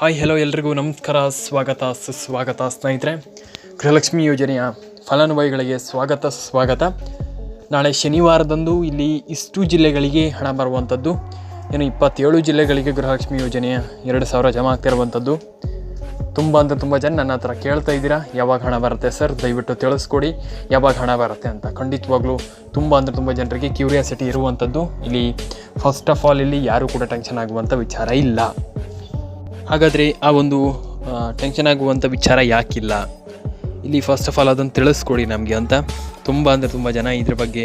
Hi hello ಎಲ್ರಿಗೂ. ನಮಸ್ಕಾರ. ಸ್ವಾಗತ, ಸುಸ್ವಾಗತ ಸ್ನೇಹಿತರೆ. ಗೃಹಲಕ್ಷ್ಮಿ ಯೋಜನೆಯ ಫಲಾನುಭವಿಗಳಿಗೆ ಸ್ವಾಗತ ಸ್ವಾಗತ ನಾಳೆ ಶನಿವಾರದಂದು ಇಲ್ಲಿ ಇಷ್ಟು ಜಿಲ್ಲೆಗಳಿಗೆ ಹಣ ಬರುವಂಥದ್ದು. ಏನು ಇಪ್ಪತ್ತೇಳು ಜಿಲ್ಲೆಗಳಿಗೆ ಗೃಹಲಕ್ಷ್ಮಿ ಯೋಜನೆಯ ಎರಡು ಸಾವಿರ ಜಮಾ ಆಗ್ತಿರುವಂಥದ್ದು. ತುಂಬ ಅಂದರೆ ತುಂಬ ಜನ ನನ್ನ ಹತ್ರ ಕೇಳ್ತಾ ಇದ್ದೀರಾ. ಯಾವಾಗ ಹಣ ಬರುತ್ತೆ ಸರ್? ದಯವಿಟ್ಟು ತಿಳಿಸ್ಕೊಡಿ. ಯಾವಾಗ ಹಣ ಬರುತ್ತೆ ಅಂತ ಖಂಡಿತವಾಗ್ಲೂ ತುಂಬ ಅಂದರೆ ತುಂಬ ಜನರಿಗೆ ಕ್ಯೂರಿಯಾಸಿಟಿ ಇರುವಂಥದ್ದು. ಇಲ್ಲಿ ಫಸ್ಟ್ ಆಫ್ ಆಲ್ ಇಲ್ಲಿ ಯಾರೂ ಕೂಡ ಟೆನ್ಷನ್ ಆಗುವಂಥ ವಿಚಾರ ಇಲ್ಲ. ಹಾಗಾದರೆ ಆ ಒಂದು ಟೆನ್ಷನ್ ಆಗುವಂಥ ವಿಚಾರ ಯಾಕಿಲ್ಲ? ಇಲ್ಲಿ ಫಸ್ಟ್ ಆಫ್ ಆಲ್ ಅದನ್ನು ತಿಳಿಸ್ಕೊಡಿ ನಮಗೆ ಅಂತ. ತುಂಬ ಅಂದರೆ ತುಂಬ ಜನ ಇದ್ರ ಬಗ್ಗೆ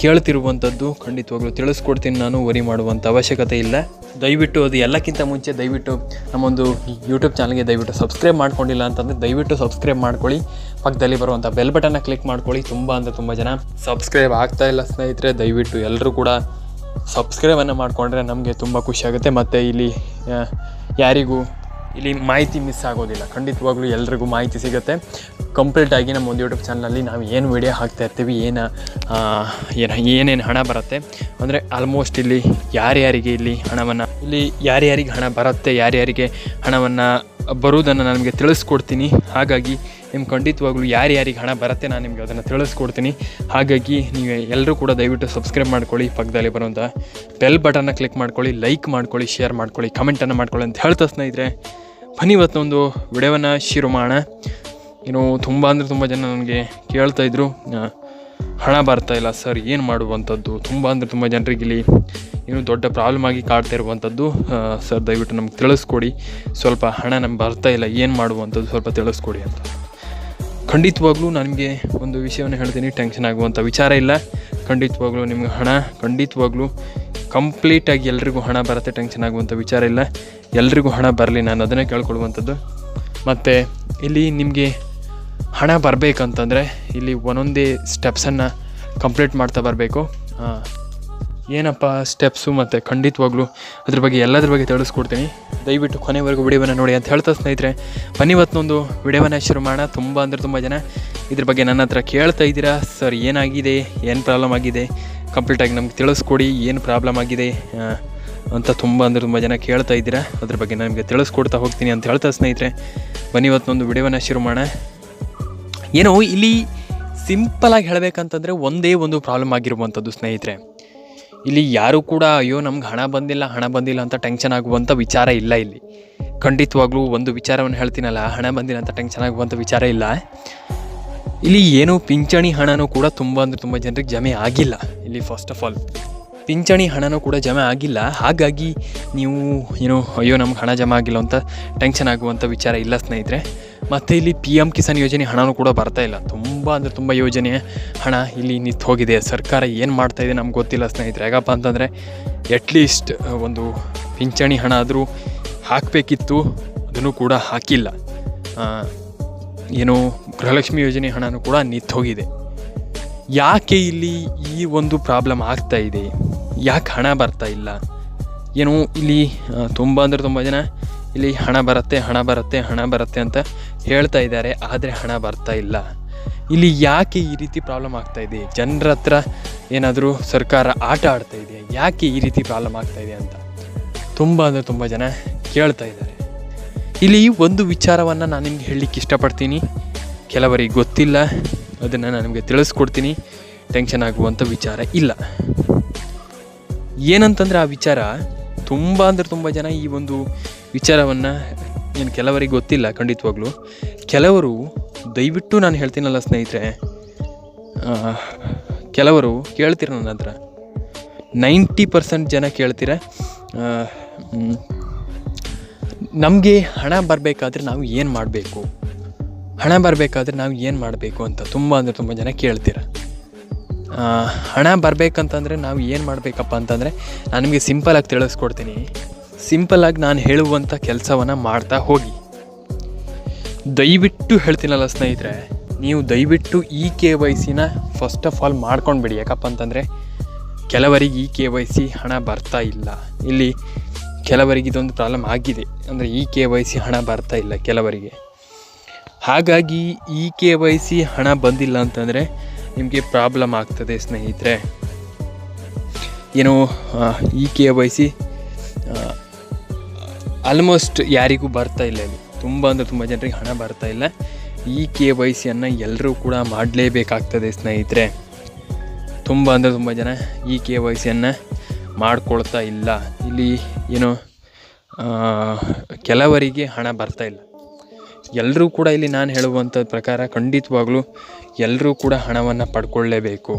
ಕೇಳ್ತಿರುವಂಥದ್ದು ಖಂಡಿತವಾಗ್ಲೂ ತಿಳಿಸ್ಕೊಡ್ತೀನಿ ನಾನು, ವರಿ ಮಾಡುವಂಥ ಅವಶ್ಯಕತೆ ಇಲ್ಲ. ದಯವಿಟ್ಟು ಅದು ಎಲ್ಲಕ್ಕಿಂತ ಮುಂಚೆ ದಯವಿಟ್ಟು ನಮ್ಮೊಂದು ಯೂಟ್ಯೂಬ್ ಚಾನಲ್ಗೆ ದಯವಿಟ್ಟು ಸಬ್ಸ್ಕ್ರೈಬ್ ಮಾಡ್ಕೊಂಡಿಲ್ಲ ಅಂತಂದರೆ ದಯವಿಟ್ಟು ಸಬ್ಸ್ಕ್ರೈಬ್ ಮಾಡ್ಕೊಳ್ಳಿ. ಪಕ್ಕದಲ್ಲಿ ಬರುವಂಥ ಬೆಲ್ ಬಟನ್ನ ಕ್ಲಿಕ್ ಮಾಡ್ಕೊಳ್ಳಿ. ತುಂಬ ಅಂದರೆ ತುಂಬ ಜನ ಸಬ್ಸ್ಕ್ರೈಬ್ ಆಗ್ತಾ ಇಲ್ಲ ಸ್ನೇಹಿತರೆ, ದಯವಿಟ್ಟು ಎಲ್ಲರೂ ಕೂಡ ಸಬ್ಸ್ಕ್ರೈಬನ್ನು ಮಾಡಿಕೊಂಡ್ರೆ ನಮಗೆ ತುಂಬ ಖುಷಿಯಾಗುತ್ತೆ ಮತ್ತು ಇಲ್ಲಿ ಯಾರಿಗೂ ಇಲ್ಲಿ ಮಾಹಿತಿ ಮಿಸ್ ಆಗೋದಿಲ್ಲ. ಖಂಡಿತವಾಗ್ಲೂ ಎಲ್ರಿಗೂ ಮಾಹಿತಿ ಸಿಗುತ್ತೆ. ಕಂಪ್ಲೀಟಾಗಿ ನಮ್ಮ ಒಂದು ಯೂಟ್ಯೂಬ್ ಚಾನಲಲ್ಲಿ ನಾವು ಏನು ವಿಡಿಯೋ ಹಾಕ್ತಾ ಇರ್ತೀವಿ, ಏನು ಏನು, ಏನೇನು ಹಣ ಬರುತ್ತೆ. ಅಂದರೆ ಆಲ್ಮೋಸ್ಟ್ ಇಲ್ಲಿ ಯಾರ್ಯಾರಿಗೆ ಇಲ್ಲಿ ಹಣವನ್ನು, ಇಲ್ಲಿ ಯಾರ್ಯಾರಿಗೆ ಹಣ ಬರುತ್ತೆ, ಯಾರ್ಯಾರಿಗೆ ಹಣವನ್ನು ಬರುವುದನ್ನು ನಿಮಗೆ ತಿಳಿಸ್ಕೊಡ್ತೀನಿ. ಹಾಗಾಗಿ ನಿಮ್ಗೆ ಖಂಡಿತವಾಗ್ಲೂ ಯಾರ್ಯಾರಿಗೆ ಹಣ ಬರುತ್ತೆ ನಾನು ನಿಮಗೆ ಅದನ್ನು ತಿಳಿಸ್ಕೊಡ್ತೀನಿ. ಹಾಗಾಗಿ ನೀವು ಎಲ್ಲರೂ ಕೂಡ ದಯವಿಟ್ಟು ಸಬ್ಸ್ಕ್ರೈಬ್ ಮಾಡ್ಕೊಳ್ಳಿ, ಪಕ್ಕದಲ್ಲಿ ಬರುವಂಥ ಬೆಲ್ ಬಟನ್ನ ಕ್ಲಿಕ್ ಮಾಡ್ಕೊಳ್ಳಿ ಲೈಕ್ ಮಾಡ್ಕೊಳ್ಳಿ ಶೇರ್ ಮಾಡ್ಕೊಳ್ಳಿ ಕಮೆಂಟನ್ನು ಮಾಡ್ಕೊಳ್ಳಿ ಅಂತ ಹೇಳ್ತಾ ಸ್ನೇಹಿತರೆ, ಬನ್ನಿ ಇವತ್ತೊಂದು ವಿಡಿಯೋವನ್ನು ಶುರು ಮಾಡೋಣ. ಏನು ತುಂಬ ಅಂದರೆ ತುಂಬ ಜನ ನನಗೆ ಕೇಳ್ತಾ ಇದ್ರು ಹಣ ಬರ್ತಾ ಇಲ್ಲ ಸರ್ ಏನು ಮಾಡುವಂಥದ್ದು? ತುಂಬ ಅಂದರೆ ತುಂಬ ಜನರಿಗೆ ಇಲ್ಲಿ ಏನು ದೊಡ್ಡ ಪ್ರಾಬ್ಲಮ್ ಆಗಿ ಕಾಡ್ತಾ ಇರುವಂಥದ್ದು. ಸರ್ ದಯವಿಟ್ಟು ನಮ್ಗೆ ತಿಳಿಸ್ಕೊಡಿ. ಸ್ವಲ್ಪ ಹಣ ನಮ್ಗೆ ಬರ್ತಾ ಇಲ್ಲ, ಏನು ಮಾಡುವಂಥದ್ದು ಸ್ವಲ್ಪ ತಿಳಿಸ್ಕೊಡಿ ಅಂತ. ಖಂಡಿತವಾಗ್ಲೂ ನನಗೆ ಒಂದು ವಿಷಯವನ್ನು ಹೇಳ್ತೀನಿ ಟೆನ್ಷನ್ ಆಗುವಂಥ ವಿಚಾರ ಇಲ್ಲ. ಖಂಡಿತವಾಗ್ಲೂ ನಿಮ್ಗೆ ಹಣ, ಖಂಡಿತವಾಗ್ಲೂ ಕಂಪ್ಲೀಟಾಗಿ ಎಲ್ರಿಗೂ ಹಣ ಬರುತ್ತೆ ಟೆನ್ಷನ್ ಆಗುವಂಥ ವಿಚಾರ ಇಲ್ಲ. ಎಲ್ರಿಗೂ ಹಣ ಬರಲಿ, ನಾನು ಅದನ್ನೇ ಕೇಳ್ಕೊಳ್ಳುವಂಥದ್ದು. ಮತ್ತು ಇಲ್ಲಿ ನಿಮಗೆ ಹಣ ಬರಬೇಕಂತಂದರೆ ಇಲ್ಲಿ ಒಂದೊಂದೇ ಸ್ಟೆಪ್ಸನ್ನು ಕಂಪ್ಲೀಟ್ ಮಾಡ್ತಾ ಬರಬೇಕು. ಏನಪ್ಪ ಸ್ಟೆಪ್ಸು ಮತ್ತು ಖಂಡಿತವಾಗ್ಲೂ ಅದ್ರ ಬಗ್ಗೆ ಎಲ್ಲದ್ರ ಬಗ್ಗೆ ತಿಳಿಸ್ಕೊಡ್ತೀನಿ. ದಯವಿಟ್ಟು ಕೊನೆವರೆಗೂ ವಿಡಿಯೋವನ್ನು ನೋಡಿ ಅಂತ ಹೇಳ್ತಾ ಸ್ನೇಹಿತರೆ, ಬನ್ನಿ ಇವತ್ತೊಂದು ವಿಡಿಯೋವನ್ನು ಶುರು ಮಾಡೋಣ. ತುಂಬ ಅಂದರೆ ತುಂಬ ಜನ ಇದ್ರ ಬಗ್ಗೆ ನನ್ನ ಹತ್ರ ಕೇಳ್ತಾ ಇದ್ದೀರಾ? ಸರ್, ಏನಾಗಿದೆ? ಏನು ಪ್ರಾಬ್ಲಮ್ ಆಗಿದೆ? ಕಂಪ್ಲೀಟಾಗಿ ನಮ್ಗೆ ತಿಳಿಸ್ಕೊಡಿ. ಏನು ಪ್ರಾಬ್ಲಮ್ ಆಗಿದೆ? ಅಂತ ತುಂಬ ಅಂದರೆ ತುಂಬ ಜನ ಕೇಳ್ತಾ ಇದ್ದೀರಾ? ಅದ್ರ ಬಗ್ಗೆ ನಮಗೆ ತಿಳಿಸ್ಕೊಡ್ತಾ ಹೋಗ್ತೀನಿ ಅಂತ ಹೇಳ್ತಾ ಸ್ನೇಹಿತರೆ, ಬನ್ನಿ ಇವತ್ತೊಂದು ವಿಡಿಯೋವನ್ನು ಶುರು ಮಾಡೋಣ. ಏನೋ, ಇಲ್ಲಿ ಸಿಂಪಲಾಗಿ ಹೇಳಬೇಕಂತಂದರೆ ಒಂದೇ ಒಂದು ಪ್ರಾಬ್ಲಮ್ ಆಗಿರುವಂಥದ್ದು ಸ್ನೇಹಿತರೆ. ಇಲ್ಲಿ ಯಾರೂ ಕೂಡ, ಅಯ್ಯೋ, ನಮ್ಗೆ ಹಣ ಬಂದಿಲ್ಲ ಹಣ ಬಂದಿಲ್ಲ ಅಂತ ಟೆನ್ಷನ್ ಆಗುವಂಥ ವಿಚಾರ ಇಲ್ಲ ಇಲ್ಲಿ. ಖಂಡಿತವಾಗ್ಲೂ ಒಂದು ವಿಚಾರವನ್ನು ಹೇಳ್ತೀನಲ್ಲ, ಹಣ ಬಂದಿಲ್ಲ ಅಂತ ಟೆನ್ಷನ್ ಆಗುವಂಥ ವಿಚಾರ ಇಲ್ಲ. ಇಲ್ಲಿ ಏನು ಪಿಂಚಣಿ ಹಣನೂ ಕೂಡ ತುಂಬ ಅಂದರೆ ತುಂಬ ಜನರಿಗೆ ಜಮೆ ಆಗಿಲ್ಲ ಇಲ್ಲಿ ಫಸ್ಟ್ ಆಫ್ ಆಲ್ ಪಿಂಚಣಿ ಹಣನೂ ಕೂಡ ಜಮೆ ಆಗಿಲ್ಲ. ಹಾಗಾಗಿ ನೀವು, ಏನು, ಅಯ್ಯೋ, ನಮ್ಗೆ ಹಣ ಜಮೆ ಆಗಿಲ್ಲ ಅಂತ ಟೆನ್ಷನ್ ಆಗುವಂಥ ವಿಚಾರ ಇಲ್ಲ ಸ್ನೇಹಿತರೆ. ಮತ್ತು ಇಲ್ಲಿ ಪಿ ಎಂ ಕಿಸಾನ್ ಯೋಜನೆ ಹಣನೂ ಕೂಡ ಬರ್ತಾ ಇಲ್ಲ. ತುಂಬ ಅಂದರೆ ತುಂಬ ಯೋಜನೆ ಹಣ ಇಲ್ಲಿ ನಿಂತು ಹೋಗಿದೆ ಸರ್ಕಾರ ಏನು ಮಾಡ್ತಾ ಇದೆ ನಮ್ಗೆ ಗೊತ್ತಿಲ್ಲ ಸ್ನೇಹಿತರೆ. ಯಾಕಪ್ಪ ಅಂತಂದರೆ ಎಟ್ಲೀಸ್ಟ್ ಒಂದು ಪಿಂಚಣಿ ಹಣ ಆದರೂ ಹಾಕಬೇಕಿತ್ತು. ಅದನ್ನು ಕೂಡ ಹಾಕಿಲ್ಲ. ಏನು ಗೃಹಲಕ್ಷ್ಮಿ ಯೋಜನೆ ಹಣನೂ ಕೂಡ ನಿಂತು ಹೋಗಿದೆ ಯಾಕೆ ಇಲ್ಲಿ ಈ ಒಂದು ಪ್ರಾಬ್ಲಮ್ ಆಗ್ತಾ ಇದೆ? ಯಾಕೆ ಹಣ ಬರ್ತಾ ಇಲ್ಲ? ಏನು ಇಲ್ಲಿ ತುಂಬ ಅಂದರೆ ತುಂಬ ಜನ ಇಲ್ಲಿ ಹಣ ಬರುತ್ತೆ ಹಣ ಬರುತ್ತೆ ಹಣ ಬರುತ್ತೆ ಅಂತ ಹೇಳ್ತಾ ಇದ್ದಾರೆ, ಆದರೆ ಹಣ ಬರ್ತಾ ಇಲ್ಲ. ಇಲ್ಲಿ ಯಾಕೆ ಈ ರೀತಿ ಪ್ರಾಬ್ಲಮ್ ಆಗ್ತಾ ಇದೆ? ಜನರ ಹತ್ರ ಏನಾದರೂ ಸರ್ಕಾರ ಆಟ ಆಡ್ತಾ ಇದೆ ಯಾಕೆ ಈ ರೀತಿ ಪ್ರಾಬ್ಲಮ್ ಆಗ್ತಾ ಇದೆ ಅಂತ? ತುಂಬ ಅಂದರೆ ತುಂಬ ಜನ ಕೇಳ್ತಾ ಇದ್ದಾರೆ. ಇಲ್ಲಿ ಒಂದು ವಿಚಾರವನ್ನು ನಾನು ನಿಮ್ಗೆ ಹೇಳಲಿಕ್ಕೆ ಇಷ್ಟಪಡ್ತೀನಿ. ಕೆಲವರಿಗೆ ಗೊತ್ತಿಲ್ಲ, ಅದನ್ನು ನಾನು ನಿಮಗೆ ತಿಳಿಸ್ಕೊಡ್ತೀನಿ. ಟೆನ್ಷನ್ ಆಗುವಂಥ ವಿಚಾರ ಇಲ್ಲ. ಏನಂತಂದರೆ ಆ ವಿಚಾರ ತುಂಬ ಅಂದರೆ ತುಂಬ ಜನ ಈ ಒಂದು ವಿಚಾರವನ್ನು ಏನು ಕೆಲವರಿಗೆ ಗೊತ್ತಿಲ್ಲ, ಖಂಡಿತವಾಗ್ಲೂ. ಕೆಲವರು, ದಯವಿಟ್ಟು ನಾನು ಹೇಳ್ತೀನಲ್ಲ ಸ್ನೇಹಿತರೆ ಕೆಲವರು ಕೇಳ್ತೀರ ನನ್ನ ಹತ್ರ? ನೈಂಟಿ ಪರ್ಸೆಂಟ್ ಜನ ಕೇಳ್ತೀರ? ನಮಗೆ ಹಣ ಬರಬೇಕಾದ್ರೆ ನಾವು ಏನು ಮಾಡಬೇಕು? ಹಣ ಬರಬೇಕಾದ್ರೆ ನಾವು ಏನು ಮಾಡಬೇಕು ಅಂತ ತುಂಬ ಅಂದರೆ ತುಂಬ ಜನ ಕೇಳ್ತೀರ. ಹಣ ಬರಬೇಕಂತಂದರೆ ನಾವು ಏನು ಮಾಡಬೇಕಪ್ಪ ಅಂತಂದರೆ, ನಾನು ನಿಮಗೆ ಸಿಂಪಲಾಗಿ ತಿಳಿಸ್ಕೊಡ್ತೀನಿ. ಸಿಂಪಲಾಗಿ ನಾನು ಹೇಳುವಂಥ ಕೆಲಸವನ್ನು ಮಾಡ್ತಾ ಹೋಗಿ. ದಯವಿಟ್ಟು ಹೇಳ್ತೀನಲ್ಲ ಸ್ನೇಹಿತರೆ, ನೀವು ದಯವಿಟ್ಟು ಈ ಕೆ ವೈ ಸಿನ ಫಸ್ಟ್ ಆಫ್ ಆಲ್ ಮಾಡ್ಕೊಂಡ್ಬಿಡಿ. ಯಾಕಪ್ಪ ಅಂತಂದರೆ, ಕೆಲವರಿಗೆ ಈ ಕೆ ವೈ ಸಿ ಹಣ ಬರ್ತಾ ಇಲ್ಲ. ಇಲ್ಲಿ ಕೆಲವರಿಗೆ ಇದೊಂದು ಪ್ರಾಬ್ಲಮ್ ಆಗಿದೆ. ಅಂದರೆ ಈ ಕೆ ವೈ ಸಿ ಹಣ ಬರ್ತಾ ಇಲ್ಲ ಕೆಲವರಿಗೆ. ಹಾಗಾಗಿ ಈ ಕೆ ವೈ ಸಿ ಹಣ ಬಂದಿಲ್ಲ ಅಂತಂದರೆ ನಿಮಗೆ ಪ್ರಾಬ್ಲಮ್ ಆಗ್ತದೆ ಸ್ನೇಹಿತರೆ. ಏನು ಈ ಕೆ ವೈ ಸಿ ಆಲ್ಮೋಸ್ಟ್ ಯಾರಿಗೂ ಬರ್ತಾ ಇಲ್ಲ ಇಲ್ಲಿ ತುಂಬ ಅಂದರೆ ತುಂಬ ಜನರಿಗೆ ಹಣ ಬರ್ತಾ ಇಲ್ಲ. ಈ ಕೆ ವೈ ಸಿಯನ್ನು ಎಲ್ಲರೂ ಕೂಡ ಮಾಡಲೇಬೇಕಾಗ್ತದೆ ಸ್ನೇಹಿತರೆ. ತುಂಬ ಅಂದರೆ ತುಂಬ ಜನ ಈ ಕೆ ವೈ ಸಿಯನ್ನು ಮಾಡ್ಕೊಳ್ತಾ ಇಲ್ಲ. ಇಲ್ಲಿ ಏನು ಕೆಲವರಿಗೆ ಹಣ ಬರ್ತಾ ಇಲ್ಲ. ಎಲ್ಲರೂ ಕೂಡ ಇಲ್ಲಿ ನಾನು ಹೇಳುವಂಥ ಪ್ರಕಾರ ಖಂಡಿತವಾಗ್ಲೂ ಎಲ್ಲರೂ ಕೂಡ ಹಣವನ್ನು ಪಡ್ಕೊಳ್ಳೇಬೇಕು.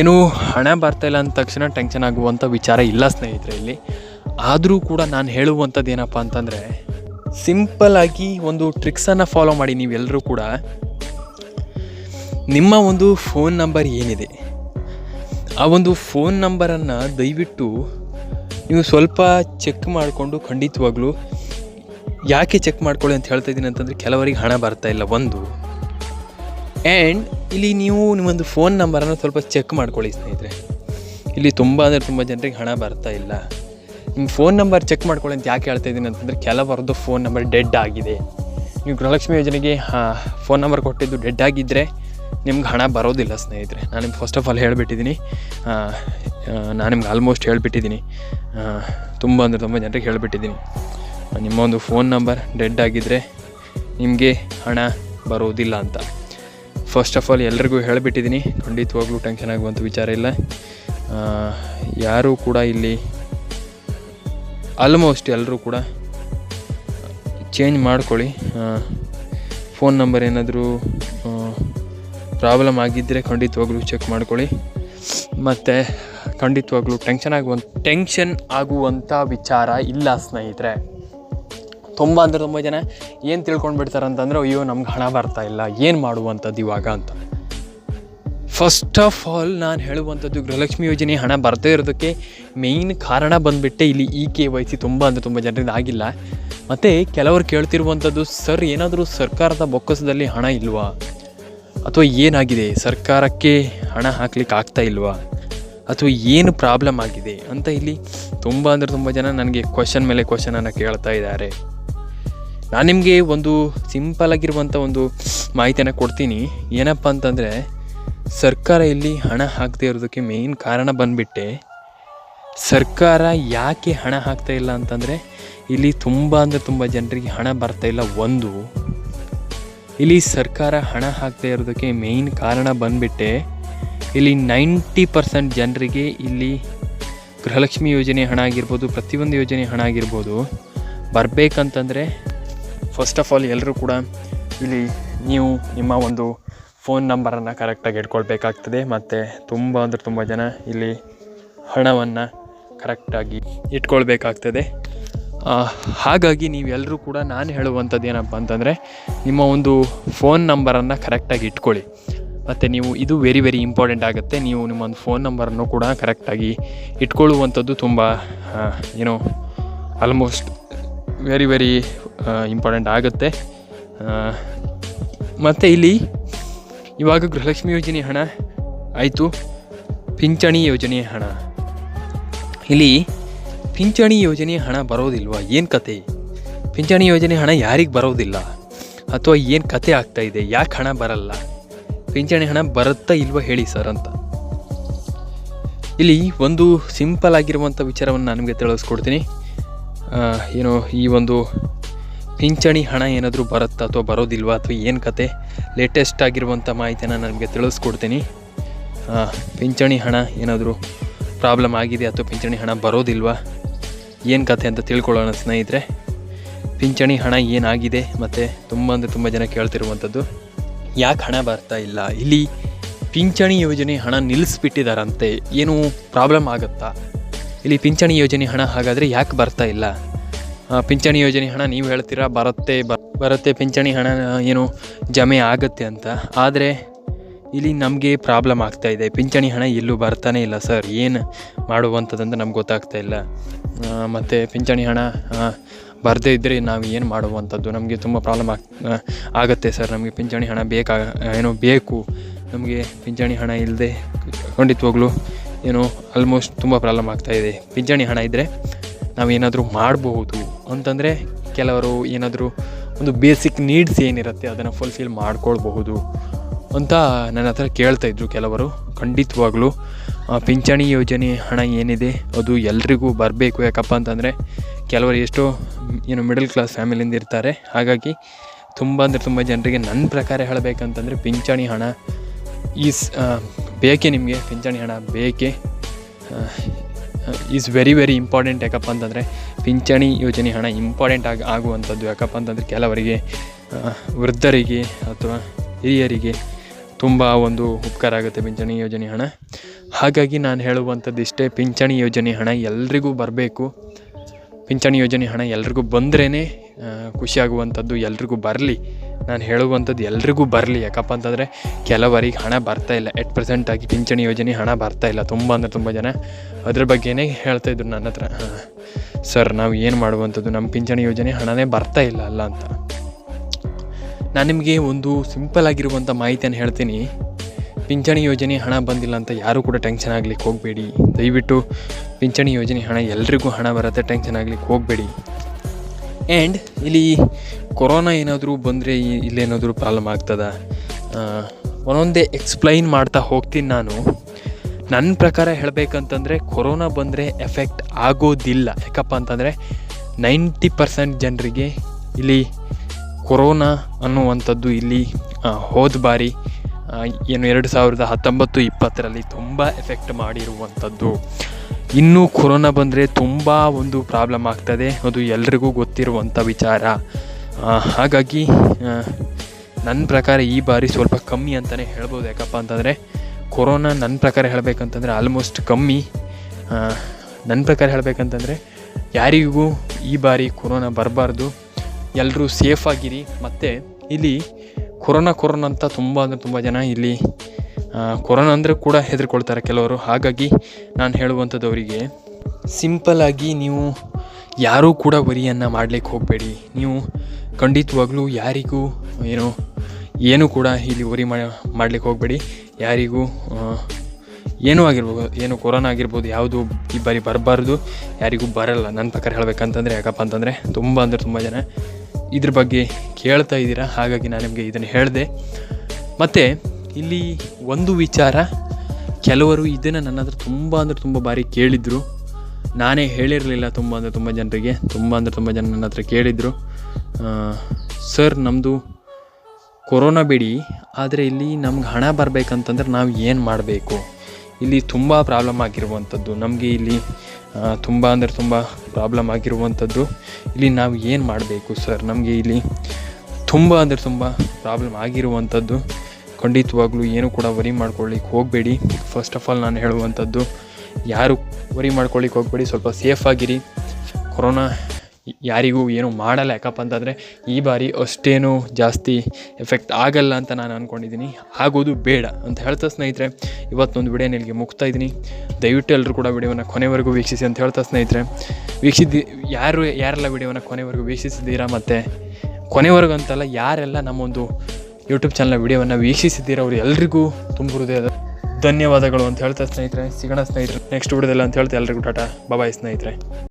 ಏನು, ಹಣ ಬರ್ತಾ ಇಲ್ಲ ಅಂದ ತಕ್ಷಣ ಟೆನ್ಷನ್ ಆಗುವಂಥ ವಿಚಾರ ಇಲ್ಲ ಸ್ನೇಹಿತರೆ ಇಲ್ಲಿ. ಆದರೂ ಕೂಡ ನಾನು ಹೇಳುವಂಥದ್ದು ಏನಪ್ಪ ಅಂತಂದರೆ ಸಿಂಪಲ್ ಆಗಿ ಒಂದು ಟ್ರಿಕ್ಸನ್ನು ಫಾಲೋ ಮಾಡಿ ನೀವೆಲ್ಲರೂ ಕೂಡ, ನಿಮ್ಮ ಒಂದು ಫೋನ್ ನಂಬರ್ ಏನಿದೆ, ಆ ಒಂದು ಫೋನ್ ನಂಬರನ್ನು ದಯವಿಟ್ಟು ನೀವು ಸ್ವಲ್ಪ ಚೆಕ್ ಮಾಡಿಕೊಂಡು ಖಂಡಿತವಾಗ್ಲೂ ಯಾಕೆ ಚೆಕ್ ಮಾಡ್ಕೊಳ್ಳಿ ಅಂತ ಹೇಳ್ತಾ ಇದ್ದೀನಿ ಅಂತಂದರೆ ಕೆಲವರಿಗೆ ಹಣ ಬರ್ತಾ ಇಲ್ಲ ಒಂದು. ಆ್ಯಂಡ್ ಇಲ್ಲಿ ನೀವು ನಿಮ್ಮೊಂದು ಫೋನ್ ನಂಬರನ್ನು ಸ್ವಲ್ಪ ಚೆಕ್ ಮಾಡ್ಕೊಳ್ಳಿ ಸ್ನೇಹಿತರೆ. ಇಲ್ಲಿ ತುಂಬ ಅಂದರೆ ತುಂಬ ಜನರಿಗೆ ಹಣ ಬರ್ತಾ ಇಲ್ಲ. ನಿಮ್ಮ ಫೋನ್ ನಂಬರ್ ಚೆಕ್ ಮಾಡ್ಕೊಳ್ಳಿ ಅಂತ ಯಾಕೆ ಹೇಳ್ತಾ ಇದ್ದೀನಿ ಅಂತಂದರೆ ಕೆಲವರದ್ದು ಫೋನ್ ನಂಬರ್ ಡೆಡ್ ಆಗಿದೆ. ನೀವು ಗೃಹಲಕ್ಷ್ಮಿ ಯೋಜನೆಗೆ ಫೋನ್ ನಂಬರ್ ಕೊಟ್ಟಿದ್ದು ಡೆಡ್ ಆಗಿದ್ದರೆ ನಿಮ್ಗೆ ಹಣ ಬರೋದಿಲ್ಲ ಸ್ನೇಹಿತರೆ. ನಾನು ನಿಮ್ಗೆ ಫಸ್ಟ್ ಆಫ್ ಆಲ್ ಹೇಳಿಬಿಟ್ಟಿದ್ದೀನಿ. ನಾನು ನಿಮ್ಗೆ ಆಲ್ಮೋಸ್ಟ್ ಹೇಳಿಬಿಟ್ಟಿದ್ದೀನಿ. ತುಂಬ ಅಂದರೆ ತುಂಬ ಜನರಿಗೆ ಹೇಳಿಬಿಟ್ಟಿದ್ದೀನಿ. ನಿಮ್ಮ ಒಂದು ಫೋನ್ ನಂಬರ್ ಡೆಡ್ ಆಗಿದ್ದರೆ ನಿಮಗೆ ಹಣ ಬರೋದಿಲ್ಲ ಅಂತ. ಫಸ್ಟ್ ಆಫ್ ಆಲ್ ಎಲ್ರಿಗೂ ಹೇಳಿಬಿಟ್ಟಿದ್ದೀನಿ. ಖಂಡಿತವಾಗ್ಲೂ ಟೆನ್ಷನ್ ಆಗುವಂಥ ವಿಚಾರ ಇಲ್ಲ. ಯಾರೂ ಕೂಡ ಇಲ್ಲಿ ಆಲ್ಮೋಸ್ಟ್ ಎಲ್ಲರೂ ಕೂಡ ಚೇಂಜ್ ಮಾಡ್ಕೊಳ್ಳಿ. ಫೋನ್ ನಂಬರ್ ಏನಾದರೂ ಪ್ರಾಬ್ಲಮ್ ಆಗಿದ್ದರೆ ಖಂಡಿತವಾಗ್ಲೂ ಚೆಕ್ ಮಾಡ್ಕೊಳ್ಳಿ. ಮತ್ತು ಖಂಡಿತವಾಗ್ಲೂ ಟೆನ್ಷನ್ ಆಗುವಂಥ ಟೆನ್ಷನ್ ಆಗುವಂಥ ವಿಚಾರ ಇಲ್ಲ ಸ್ನೇಹಿತರೆ. ತುಂಬ ಅಂದರೆ ತುಂಬ ಜನ ಏನು ತಿಳ್ಕೊಂಡು ಬಿಡ್ತಾರೆ ಅಂತಂದರೆ ಅಯ್ಯೋ, ನಮ್ಗೆ ಹಣ ಬರ್ತಾ ಇಲ್ಲ, ಏನು ಮಾಡುವಂಥದ್ದು ಇವಾಗ? ಅಂತ. ಫಸ್ಟ್ ಆಫ್ ಆಲ್ ನಾನು ಹೇಳುವಂಥದ್ದು ಗೃಹಲಕ್ಷ್ಮಿ ಯೋಜನೆ ಹಣ ಬರದೇ ಇರೋದಕ್ಕೆ ಮೇಯ್ನ್ ಕಾರಣ ಬಂದುಬಿಟ್ಟೆ ಇಲ್ಲಿ ಇ ಕೆ ವೈ ಸಿ ತುಂಬ ಅಂದರೆ ತುಂಬ ಜನರಿಂದ ಆಗಿಲ್ಲ. ಮತ್ತು ಕೆಲವರು ಕೇಳ್ತಿರುವಂಥದ್ದು, ಸರ್, ಏನಾದರೂ ಸರ್ಕಾರದ ಬೊಕ್ಕಸದಲ್ಲಿ ಹಣ ಇಲ್ವಾ? ಅಥವಾ ಏನಾಗಿದೆ? ಸರ್ಕಾರಕ್ಕೆ ಹಣ ಹಾಕ್ಲಿಕ್ಕೆ ಆಗ್ತಾ ಇಲ್ವಾ? ಅಥವಾ ಏನು ಪ್ರಾಬ್ಲಮ್ ಆಗಿದೆ? ಅಂತ ಇಲ್ಲಿ ತುಂಬ ಅಂದರೆ ತುಂಬ ಜನ ನನಗೆ ಕ್ವಶನ್ ಮೇಲೆ ಕ್ವಶನನ್ನು ಕೇಳ್ತಾ ಇದ್ದಾರೆ. ನಾನು ನಿಮಗೆ ಒಂದು ಸಿಂಪಲ್ ಆಗಿರುವಂಥ ಒಂದು ಮಾಹಿತಿಯನ್ನು ಕೊಡ್ತೀನಿ. ಏನಪ್ಪ ಅಂತಂದರೆ ಸರ್ಕಾರ ಇಲ್ಲಿ ಹಣ ಹಾಕದೇ ಇರೋದಕ್ಕೆ ಮೇಯ್ನ್ ಕಾರಣ ಬಂದುಬಿಟ್ಟೆ. ಸರ್ಕಾರ ಯಾಕೆ ಹಣ ಹಾಕ್ತಾ ಇಲ್ಲ ಅಂತಂದರೆ, ಇಲ್ಲಿ ತುಂಬ ಅಂದರೆ ತುಂಬ ಜನರಿಗೆ ಹಣ ಬರ್ತಾ ಇಲ್ಲ ಒಂದು. ಇಲ್ಲಿ ಸರ್ಕಾರ ಹಣ ಹಾಕ್ತಾ ಇರೋದಕ್ಕೆ ಮೇಯ್ನ್ ಕಾರಣ ಬಂದುಬಿಟ್ಟೆ. ಇಲ್ಲಿ ನೈಂಟಿ ಪರ್ಸೆಂಟ್ ಜನರಿಗೆ ಇಲ್ಲಿ ಗೃಹಲಕ್ಷ್ಮಿ ಯೋಜನೆ ಹಣ ಆಗಿರ್ಬೋದು, ಪ್ರತಿಯೊಂದು ಯೋಜನೆ ಹಣ ಆಗಿರ್ಬೋದು. ಬರಬೇಕಂತಂದರೆ ಫಸ್ಟ್ ಆಫ್ ಆಲ್ ಎಲ್ಲರೂ ಕೂಡ ಇಲ್ಲಿ ನೀವು ನಿಮ್ಮ ಒಂದು ಫೋನ್ ನಂಬರನ್ನು ಕರೆಕ್ಟಾಗಿ ಇಟ್ಕೊಳ್ಬೇಕಾಗ್ತದೆ. ಮತ್ತು ತುಂಬ ಅಂದರೆ ತುಂಬ ಜನ ಇಲ್ಲಿ ಹಣವನ್ನು ಕರೆಕ್ಟಾಗಿ ಇಟ್ಕೊಳ್ಬೇಕಾಗ್ತದೆ. ಹಾಗಾಗಿ ನೀವೆಲ್ಲರೂ ಕೂಡ ನಾನು ಹೇಳುವಂಥದ್ದು ಏನಪ್ಪ ಅಂತಂದರೆ, ನಿಮ್ಮ ಒಂದು ಫೋನ್ ನಂಬರನ್ನು ಕರೆಕ್ಟಾಗಿ ಇಟ್ಕೊಳ್ಳಿ. ಮತ್ತು ನೀವು ಇದು ವೆರಿ ವೆರಿ ಇಂಪಾರ್ಟೆಂಟ್ ಆಗುತ್ತೆ. ನೀವು ನಿಮ್ಮ ಒಂದು ಫೋನ್ ನಂಬರನ್ನು ಕೂಡ ಕರೆಕ್ಟಾಗಿ ಇಟ್ಕೊಳ್ಳುವಂಥದ್ದು ತುಂಬ ಏನು ಆಲ್ಮೋಸ್ಟ್ ವೆರಿ ವೆರಿ ಇಂಪಾರ್ಟೆಂಟ್ ಆಗುತ್ತೆ. ಮತ್ತು ಇಲ್ಲಿ ಇವಾಗ ಗೃಹಲಕ್ಷ್ಮಿ ಯೋಜನೆ ಹಣ. ಆಯಿತು. ಪಿಂಚಣಿ ಯೋಜನೆ ಹಣ. ಇಲ್ಲಿ ಪಿಂಚಣಿ ಯೋಜನೆ ಹಣ ಬರೋದಿಲ್ವಾ? ಏನು ಕತೆ? ಪಿಂಚಣಿ ಯೋಜನೆ ಹಣ ಯಾರಿಗೆ ಬರೋದಿಲ್ಲ? ಅಥವಾ ಏನು ಕತೆ ಆಗ್ತಾ ಇದೆ? ಯಾಕೆ ಹಣ ಬರಲ್ಲ? ಪಿಂಚಣಿ ಹಣ ಬರುತ್ತಾ ಇಲ್ವಾ ಹೇಳಿ ಸರ್ ಅಂತ. ಇಲ್ಲಿ ಒಂದು ಸಿಂಪಲ್ ಆಗಿರುವಂಥ ವಿಚಾರವನ್ನು ನಾನು ನಿಮಗೆ ತಿಳಿಸ್ಕೊಡ್ತೀನಿ. ಏನು ಈ ಒಂದು ಪಿಂಚಣಿ ಹಣ ಏನಾದರೂ ಬರುತ್ತಾ ಅಥವಾ ಬರೋದಿಲ್ವಾ ಅಥವಾ ಏನು ಕತೆ? ಲೇಟೆಸ್ಟ್ ಆಗಿರುವಂಥ ಮಾಹಿತಿಯನ್ನು ನನಗೆ ತಿಳಿಸ್ಕೊಡ್ತೀನಿ. ಪಿಂಚಣಿ ಹಣ ಏನಾದರೂ ಪ್ರಾಬ್ಲಮ್ ಆಗಿದೆ ಅಥವಾ ಪಿಂಚಣಿ ಹಣ ಬರೋದಿಲ್ವಾ? ಏನು ಕತೆ ಅಂತ ತಿಳ್ಕೊಳ್ಳೋಣ ಸ್ನೇಹಿತರೆ. ಪಿಂಚಣಿ ಹಣ ಏನಾಗಿದೆ ಮತ್ತು ತುಂಬ ಅಂದರೆ ತುಂಬ ಜನ ಕೇಳ್ತಿರುವಂಥದ್ದು ಯಾಕೆ ಹಣ ಬರ್ತಾ ಇಲ್ಲ? ಇಲ್ಲಿ ಪಿಂಚಣಿ ಯೋಜನೆ ಹಣ ನಿಲ್ಲಿಸ್ಬಿಟ್ಟಿದಾರಂತೆ ಏನು ಪ್ರಾಬ್ಲಮ್ ಆಗುತ್ತಾ? ಇಲ್ಲಿ ಪಿಂಚಣಿ ಯೋಜನೆ ಹಣ ಹಾಗಾದರೆ ಯಾಕೆ ಬರ್ತಾ ಇಲ್ಲ? ಪಿಂಚಣಿ ಯೋಜನೆ ಹಣ ನೀವು ಹೇಳ್ತೀರಾ? ಬರುತ್ತೆ ಬರುತ್ತೆ ಪಿಂಚಣಿ ಹಣ ಏನು ಜಮೆ ಆಗುತ್ತೆ ಅಂತ. ಆದರೆ ಇಲ್ಲಿ ನಮಗೆ ಪ್ರಾಬ್ಲಮ್ ಆಗ್ತಾ ಇದೆ. ಪಿಂಚಣಿ ಹಣ ಎಲ್ಲೂ ಬರ್ತಾನೆ ಇಲ್ಲ ಸರ್. ಏನು ಮಾಡುವಂಥದ್ದಂತ ನಮ್ಗೆ ಗೊತ್ತಾಗ್ತಾ ಇಲ್ಲ. ಮತ್ತು ಪಿಂಚಣಿ ಹಣ ಬರದೇ ಇದ್ದರೆ ನಾವು ಏನು ಮಾಡುವಂಥದ್ದು? ನಮಗೆ ತುಂಬ ಪ್ರಾಬ್ಲಮ್ ಆಗ್ ಆಗುತ್ತೆ ಸರ್. ನಮಗೆ ಪಿಂಚಣಿ ಹಣ ಬೇಕಾ, ಏನೋ ಬೇಕು? ನಮಗೆ ಪಿಂಚಣಿ ಹಣ ಇಲ್ಲದೆ ಖಂಡಿತವಾಗ್ಲೂ ಏನೋ ಆಲ್ಮೋಸ್ಟ್ ತುಂಬ ಪ್ರಾಬ್ಲಮ್ ಆಗ್ತಾಯಿದೆ ಪಿಂಚಣಿ ಹಣ ಇದ್ದರೆ ನಾವೇನಾದರೂ ಮಾಡಬಹುದು ಅಂತಂದರೆ ಕೆಲವರು ಏನಾದರೂ ಒಂದು ಬೇಸಿಕ್ ನೀಡ್ಸ್ ಏನಿರುತ್ತೆ ಅದನ್ನು ಫುಲ್ಫಿಲ್ ಮಾಡ್ಕೊಳ್ಬಹುದು ಅಂತ ನನ್ನ ಹತ್ರ ಕೇಳ್ತಾಯಿದ್ರು ಕೆಲವರು. ಖಂಡಿತವಾಗ್ಲೂ ಪಿಂಚಣಿ ಯೋಜನೆ ಹಣ ಏನಿದೆ ಅದು ಎಲ್ರಿಗೂ ಬರಬೇಕು. ಯಾಕಪ್ಪ ಅಂತಂದರೆ ಕೆಲವರು ಎಷ್ಟೋ, ಏನು ಮಿಡಲ್ ಕ್ಲಾಸ್ ಫ್ಯಾಮಿಲಿಯಿಂದ ಇರ್ತಾರೆ. ಹಾಗಾಗಿ ತುಂಬ ಅಂದರೆ ತುಂಬ ಜನರಿಗೆ ನನ್ನ ಪ್ರಕಾರ ಹೇಳಬೇಕಂತಂದರೆ ಪಿಂಚಣಿ ಹಣ ಈಸ್ ಬೇಕೇ ನಿಮಗೆ. ಪಿಂಚಣಿ ಹಣ ಬೇಕೇ ಈಸ್ ವೆರಿ ವೆರಿ ಇಂಪಾರ್ಟೆಂಟ್ ಯಾಕಪ್ಪ ಅಂತಂದರೆ ಪಿಂಚಣಿ ಯೋಜನೆ ಹಣ ಇಂಪಾರ್ಟೆಂಟ್ ಆಗಿ ಆಗುವಂಥದ್ದು ಯಾಕಪ್ಪ ಅಂತಂದರೆ ಕೆಲವರಿಗೆ ವೃದ್ಧರಿಗೆ ಅಥವಾ ಹಿರಿಯರಿಗೆ ತುಂಬ ಒಂದು ಉಪಕಾರ ಆಗುತ್ತೆ ಪಿಂಚಣಿ ಯೋಜನೆ ಹಣ. ಹಾಗಾಗಿ ನಾನು ಹೇಳುವಂಥದ್ದು ಇಷ್ಟೇ, ಪಿಂಚಣಿ ಯೋಜನೆ ಹಣ ಎಲ್ರಿಗೂ ಬರಬೇಕು. ಪಿಂಚಣಿ ಯೋಜನೆ ಹಣ ಎಲ್ರಿಗೂ ಬಂದ್ರೇ ಖುಷಿಯಾಗುವಂಥದ್ದು ಎಲ್ರಿಗೂ ಬರಲಿ. ನಾನು ಹೇಳುವಂಥದ್ದು ಎಲ್ರಿಗೂ ಬರಲಿ. ಯಾಕಪ್ಪ ಅಂತಂದರೆ ಕೆಲವರಿಗೆ ಹಣ ಬರ್ತಾ ಇಲ್ಲ. ಎಟ್ ಪ್ರೆಸೆಂಟಾಗಿ ಪಿಂಚಣಿ ಯೋಜನೆ ಹಣ ಬರ್ತಾ ಇಲ್ಲ. ತುಂಬ ಅಂದರೆ ತುಂಬ ಜನ ಅದ್ರ ಬಗ್ಗೆನೇ ಹೇಳ್ತಾಯಿದ್ರು ನನ್ನ ಹತ್ರ. ಸರ್, ನಾವು ಏನು ಮಾಡುವಂಥದ್ದು? ನಮ್ಮ ಪಿಂಚಣಿ ಯೋಜನೆ ಹಣನೇ ಬರ್ತಾ ಇಲ್ಲ ಅಲ್ಲ ಅಂತ. ನಾನು ನಿಮಗೆ ಒಂದು ಸಿಂಪಲ್ ಆಗಿರುವಂಥ ಮಾಹಿತಿಯನ್ನು ಹೇಳ್ತೀನಿ. ಪಿಂಚಣಿ ಯೋಜನೆ ಹಣ ಬಂದಿಲ್ಲ ಅಂತ ಯಾರೂ ಕೂಡ ಟೆನ್ಷನ್ ಆಗ್ಲಿಕ್ಕೆ ಹೋಗಬೇಡಿ. ದಯವಿಟ್ಟು ಪಿಂಚಣಿ ಯೋಜನೆ ಹಣ ಎಲ್ರಿಗೂ ಹಣ ಬರುತ್ತೆ, ಟೆನ್ಷನ್ ಆಗಲಿಕ್ಕೆ ಹೋಗಬೇಡಿ. ಆ್ಯಂಡ್ ಇಲ್ಲಿ ಕೊರೋನಾ ಏನಾದರೂ ಬಂದರೆ ಇಲ್ಲೇನಾದರೂ ಪ್ರಾಬ್ಲಮ್ ಆಗ್ತದ? ಒಂದೊಂದೇ ಎಕ್ಸ್ಪ್ಲೈನ್ ಮಾಡ್ತಾ ಹೋಗ್ತೀನಿ ನಾನು. ನನ್ನ ಪ್ರಕಾರ ಹೇಳಬೇಕಂತಂದರೆ ಕೊರೋನಾ ಬಂದರೆ ಎಫೆಕ್ಟ್ ಆಗೋದಿಲ್ಲ. ಯಾಕಪ್ಪ ಅಂತಂದರೆ ನೈಂಟಿ ಪರ್ಸೆಂಟ್ ಜನರಿಗೆ ಇಲ್ಲಿ ಕೊರೋನಾ ಅನ್ನುವಂಥದ್ದು ಇಲ್ಲಿ ಹೋದ ಬಾರಿ ಏನು ಎರಡು ಸಾವಿರದ ಹತ್ತೊಂಬತ್ತು ಇಪ್ಪತ್ತರಲ್ಲಿ ತುಂಬ ಎಫೆಕ್ಟ್ ಮಾಡಿರುವಂಥದ್ದು. ಇನ್ನೂ ಕೊರೋನಾ ಬಂದರೆ ತುಂಬ ಒಂದು ಪ್ರಾಬ್ಲಮ್ ಆಗ್ತದೆ. ಅದು ಎಲ್ರಿಗೂ ಗೊತ್ತಿರುವಂಥ ವಿಚಾರ. ಹಾಗಾಗಿ ನನ್ನ ಪ್ರಕಾರ ಈ ಬಾರಿ ಸ್ವಲ್ಪ ಕಮ್ಮಿ ಅಂತಲೇ ಹೇಳ್ಬೋದು. ಯಾಕಪ್ಪ ಅಂತಂದರೆ ಕೊರೋನಾ ನನ್ನ ಪ್ರಕಾರ ಹೇಳಬೇಕಂತಂದರೆ ಆಲ್ಮೋಸ್ಟ್ ಕಮ್ಮಿ. ನನ್ನ ಪ್ರಕಾರ ಹೇಳಬೇಕಂತಂದರೆ ಯಾರಿಗೂ ಈ ಬಾರಿ ಕೊರೋನಾ ಬರಬಾರ್ದು. ಎಲ್ಲರೂ ಸೇಫ್ ಆಗಿರಿ. ಮತ್ತು ಇಲ್ಲಿ ಕೊರೋನಾ ಕೊರೋನಾ ಅಂತ ತುಂಬ ಅಂದರೆ ತುಂಬ ಜನ ಇಲ್ಲಿ ಕೊರೋನಾ ಅಂದರೆ ಕೂಡ ಹೆದರ್ಕೊಳ್ತಾರೆ ಕೆಲವರು. ಹಾಗಾಗಿ ನಾನು ಹೇಳುವಂಥದ್ದು ಅವರಿಗೆ ಸಿಂಪಲ್ಲಾಗಿ ನೀವು ಯಾರೂ ಕೂಡ ವರಿಯನ್ನು ಮಾಡಲಿಕ್ಕೆ ಹೋಗಬೇಡಿ. ನೀವು ಖಂಡಿತವಾಗ್ಲೂ ಯಾರಿಗೂ ಏನು ಏನೂ ಕೂಡ ಇಲ್ಲಿ ವರಿ ಮಾಡ್ಲಿಕ್ಕೆ ಹೋಗಬೇಡಿ. ಯಾರಿಗೂ ಏನೂ ಆಗಿರ್ಬೋದು, ಏನು ಕೊರೋನಾ ಆಗಿರ್ಬೋದು, ಯಾವುದು ಈ ಬಾರಿ ಬರಬಾರ್ದು, ಯಾರಿಗೂ ಬರಲ್ಲ. ನನ್ನ ಪ್ರಕಾರ ಹೇಳಬೇಕಂತಂದರೆ, ಯಾಕಪ್ಪ ಅಂತಂದರೆ, ತುಂಬ ಅಂದರೆ ತುಂಬ ಜನ ಇದ್ರ ಬಗ್ಗೆ ಕೇಳ್ತಾ ಇದ್ದೀರಾ. ಹಾಗಾಗಿ ನಾನು ನಿಮಗೆ ಇದನ್ನು ಹೇಳಿದೆ. ಮತ್ತು, ಇಲ್ಲಿ ಒಂದು ವಿಚಾರ, ಕೆಲವರು ಇದನ್ನು ನನ್ನ ಹತ್ರ ತುಂಬ ಅಂದರೆ ತುಂಬ ಬಾರಿ ಕೇಳಿದರು. ನಾನೇ ಹೇಳಿರಲಿಲ್ಲ ತುಂಬ ಅಂದರೆ ತುಂಬ ಜನರಿಗೆ. ತುಂಬ ಅಂದರೆ ತುಂಬ ಜನ ನನ್ನ ಹತ್ರ ಕೇಳಿದರು. ಸರ್ ನಮ್ಮದು ಕೊರೋನಾ ಬಿಡಿ, ಆದರೆ ಇಲ್ಲಿ ನಮ್ಗೆ ಹಣ ಬರಬೇಕಂತಂದ್ರೆ ನಾವು ಏನು ಮಾಡಬೇಕು? ಇಲ್ಲಿ ತುಂಬ ಪ್ರಾಬ್ಲಮ್ ಆಗಿರುವಂಥದ್ದು ನಮಗೆ ಇಲ್ಲಿ ತುಂಬ ಅಂದರೆ ತುಂಬ ಪ್ರಾಬ್ಲಮ್ ಆಗಿರುವಂಥದ್ದು ಇಲ್ಲಿ ನಾವು ಏನು ಮಾಡಬೇಕು ಸರ್? ನಮಗೆ ಇಲ್ಲಿ ತುಂಬ ಅಂದರೆ ತುಂಬ ಪ್ರಾಬ್ಲಮ್ ಆಗಿರುವಂಥದ್ದು ಖಂಡಿತವಾಗ್ಲೂ ಏನು ಕೂಡ ವರಿ ಮಾಡ್ಕೊಳ್ಳಿಕ್ಕೆ ಹೋಗಬೇಡಿ. ಫಸ್ಟ್ ಆಫ್ ಆಲ್ ನಾನು ಹೇಳುವಂಥದ್ದು ಯಾರು ವರಿ ಮಾಡ್ಕೊಳ್ಳಿಕ್ಕೆ ಹೋಗಬೇಡಿ. ಸ್ವಲ್ಪ ಸೇಫಾಗಿರಿ ಕೊರೋನಾ ಯಾರಿಗೂ ಏನು ಮಾಡಲ್ಲ. ಯಾಕಪ್ಪ ಅಂತಂದರೆ ಈ ಬಾರಿ ಅಷ್ಟೇನು ಜಾಸ್ತಿ ಎಫೆಕ್ಟ್ ಆಗಲ್ಲ ಅಂತ ನಾನು ಅಂದ್ಕೊಂಡಿದ್ದೀನಿ ಆಗೋದು ಬೇಡ ಅಂತ ಹೇಳ್ತಾ ಸ್ನೇಹಿತರೆ, ಇವತ್ತೊಂದು ವಿಡಿಯೋ ನಿಮಗೆ ಮುಗ್ತಾ ಇದ್ದೀನಿ. ದಯವಿಟ್ಟು ಎಲ್ಲರೂ ಕೂಡ ವಿಡಿಯೋನ ಕೊನೆವರೆಗೂ ವೀಕ್ಷಿಸಿ ಅಂತ ಹೇಳ್ತಾ ಸ್ನೇಹಿತರೆ. ವೀಕ್ಷಿಸಿ, ಯಾರು, ಯಾರೆಲ್ಲ ವಿಡಿಯೋನ ಕೊನೆವರೆಗೂ ವೀಕ್ಷಿಸಿದ್ದೀರಾ ಮತ್ತು ಕೊನೆವರೆಗೂ ಅಂತಲ್ಲ ಯಾರೆಲ್ಲ ನಮ್ಮೊಂದು ಯೂಟ್ಯೂಬ್ ಚಾನಲ್ ವಿಡಿಯೋವನ್ನು ವೀಕ್ಷಿಸಿದ್ದೀರಾ, ಅವರು ಎಲ್ರಿಗೂ ತುಂಬ ಹೃದಯದ ಧನ್ಯವಾದಗಳು ಅಂತ ಹೇಳ್ತಾ ಸ್ನೇಹಿತರೆ. ಸಿಗೋಣ ಸ್ನೇಹಿತರೆ ನೆಕ್ಸ್ಟ್ ವಿಡಿಯೋದಲ್ಲ ಅಂತ ಹೇಳ್ತಾ ಎಲ್ರಿಗೂ ಟಾಟಾ. ಬಾಬಾಯ್ ಸ್ನೇಹಿತರೆ.